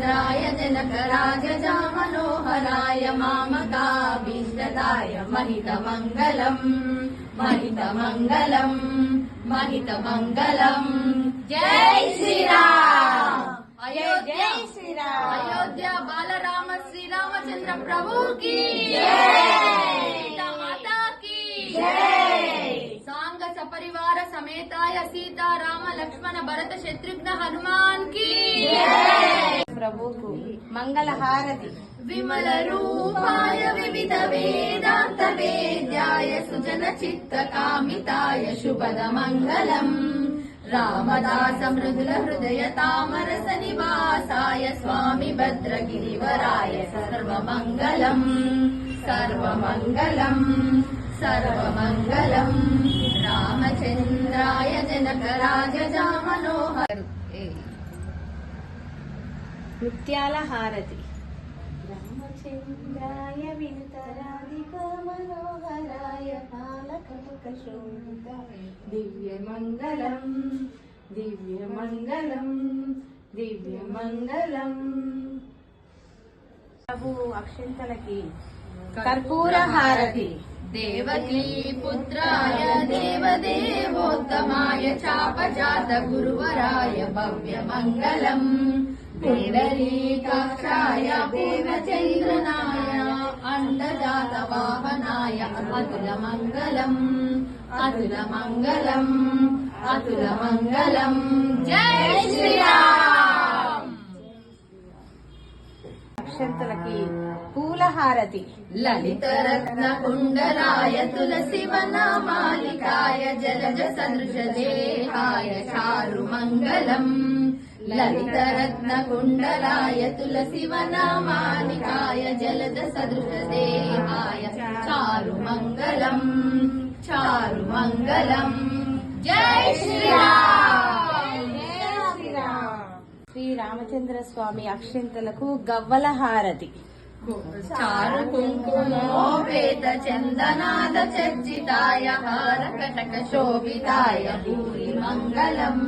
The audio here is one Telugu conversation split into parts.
జనకరాజజా మనోహరాయ మామకాభీష్టదాయ మహితమంగళం మహితమంగళం మహితమంగళం జై శ్రీరామ్ అయోధ్య జై శ్రీరామ్ అయోధ్య బాలరామ శ్రీరామచంద్ర ప్రభుకి మాతా की సాంగ సపరివార సమేతాయ సీతారామ లక్ష్మణ భరత శత్రుఘ్న హనుమాన్కి ప్రభువుకు మంగళహారతి. విమల రూపాయ వివిధ వేదాంత వేద్యాయ సుజన చిత్త కామితాయ శుభద మంగళం. రామదాస మృదుల హృదయ తామరస నివాసాయ స్వామి భద్రగిరివరాయ సర్వమంగళం సర్వమంగళం సర్వమంగళం రామచంద్రాయ జనకరాజజా మనోహర్ ముత్యాల హారతి. రామచంద్రాయ వినుతరాధిక మనోహరాయ పాలకటక శోభితాయ దివ్యమంగళం దివ్యమంగళం దివ్యమంగళం. ప్రభు అక్షంతలకి కర్పూర హారతి. దేవకీ పుత్రాయ దేవదేవోత్తమాయ చాపజాత గురువరాయ భవ్యమంగళం. అతుల మంగళం అతుల మంగళం అతుల మంగళం జై శ్రీరామ్! అక్షంతలకి పూల హారతి లలితరత్న కుండలాయ తులసి వనమాలికాయ జలజ సదృశ దేహాయ చారు మంగళం దేహాయ చారు మంగళం చారు మంగళం జై శ్రీరామ్ శ్రీరామచంద్ర స్వామి అక్షంతలకు గవ్వల హారతి చారు కుంకుమోపేత చందనాద చర్చితాయ హార కటక శోభితాయ భూరి మంగళం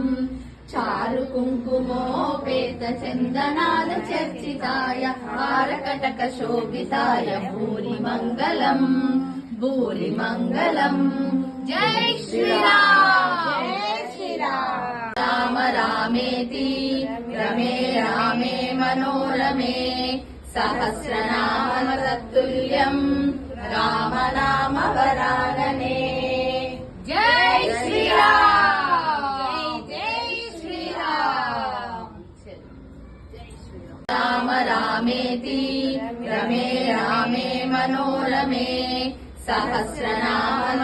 చారు కుంకుమోపేత చందనాద చర్చితాయ హార కటక శోభితాయ భూరి మంగళం భూరి మంగళం. జై శ్రీరామ్! రామ రామేతి రమే రామే మనోరమే సహస్రనామ తత్తుల్యం రామ నామ వరాననే రామేతి రమే రామే మనోరమే సహస్రనామ